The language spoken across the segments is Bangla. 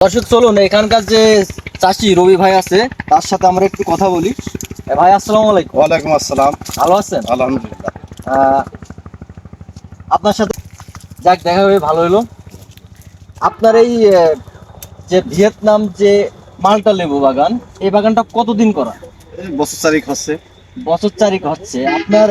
দর্শক চলুন এখানকার যে চাষি রবি ভাই আছে তার সাথে আমরা একটু কথা বলি। ভাই আসসালাম আলাইকুম। ওয়ালাইকুম আসসালাম। ভালো আছেন? আলহামদুলিল্লাহ। আপনার সাথে যাক দেখা হয়ে ভালো হলো। আপনার এই যে ভিয়েতনাম যে মালটা লেবু বাগান এই বাগানটা কতদিন করা? বছর চারিক হচ্ছে। বছর চারিক হচ্ছে। আপনার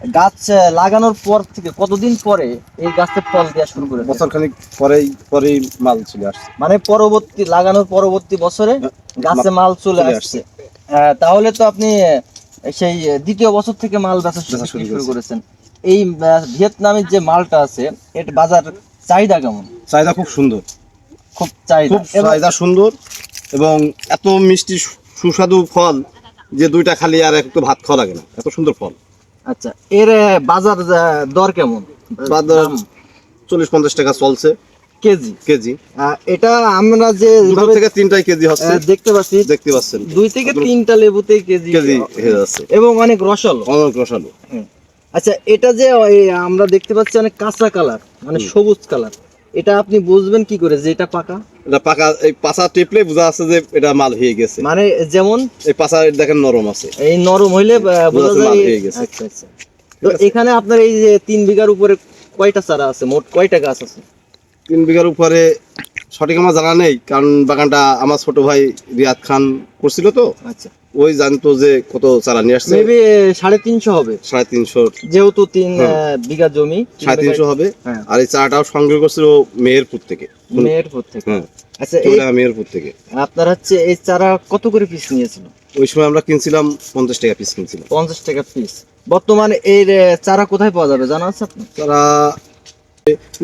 গাছ লাগানোর পর থেকে কতদিন পরে এই গাছের ফল দেওয়া শুরু করে বছর খানিক পরেই পরেই মাল চলে আসছে। মানে পরবর্তী লাগানোর পরবর্তী বছরে গাছে মাল চলে আসছে। আহ, তাহলে তো আপনি সেই দ্বিতীয় বছর থেকে মাল বেচা শুরু করেছেন। এই ভিয়েতনামের যে মালটা আছে এটা বাজার চাহিদা কেমন? চাহিদা খুব সুন্দর। খুব চাহিদা। খুব চাহিদা সুন্দর এবং এত মিষ্টি সুস্বাদু ফল যে দুইটা খালি আর একটু ভাত খাওয়া লাগে না। এত সুন্দর ফল। আচ্ছা এর বাজার দর কেমন? বাজার চল্লিশ পঞ্চাশ টাকা চলছে। কেজি? কেজি। এটা আমরা যে থেকে তিনটাই কেজি হচ্ছে। দেখতে পাচ্ছি। দেখতে পাচ্ছেন। দুই থেকে তিনটা লেবুতে কেজি কেজি যাচ্ছে। এবং অনেক রসালো। অনেক রসালো। আচ্ছা এটা যে আমরা দেখতে পাচ্ছি অনেক কাঁচা কালার মানে সবুজ কালার। এটা আপনি বুঝবেন কি করে যে এটা পাকা? এটা পাকা এই পাশা টিপলে বোঝা যাচ্ছে যে এটা মাল হয়ে গেছে। মানে যেমন এই পাশা দেখেন নরম আছে। এই নরম হইলে বোঝা যায় মাল হয়ে গেছে। আচ্ছা আচ্ছা। তো এখানে আপনার এই যে তিন বিঘার উপরে কয়টা চারা আছে? মোট কয়টা গাছ আছে? তিন বিঘার উপরে সঠিক আমার জানা নেই কারণ বাগানটা আমার ছোট ভাই রিয়াদ খান করছিল তো। আচ্ছা। ওই জানতো যে কত চারা নিয়ে আসছে। মেবি সাড়ে তিনশো হবে। সাড়ে তিনশো। যেহেতু তিন বিঘা জমি সাড়ে তিনশো হবে। হ্যাঁ। আর এই চারাটাও সংগ্রহ করছিল মেহেরপুর থেকে। মেহেরপুর থেকে। হ্যাঁ আচ্ছা মেহেরপুর থেকে। আপনার হচ্ছে এই চারা কত করে পিস নিয়েছিল? ওই সময় আমরা কিনছিলাম পঞ্চাশ টাকা পিস কিনছিলাম। পঞ্চাশ টাকা পিস বর্তমানে এর চারা কোথায় পাওয়া যাবে? জানা আছে আপনার?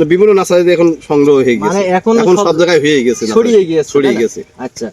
বিভিন্ন নার্সারিতে এখন সংগ্রহ হয়ে মানে গেছে এখন এখন সব সব জায়গায় হয়ে গেছে ছড়িয়ে গিয়েছে ছড়িয়ে গেছে। আচ্ছা।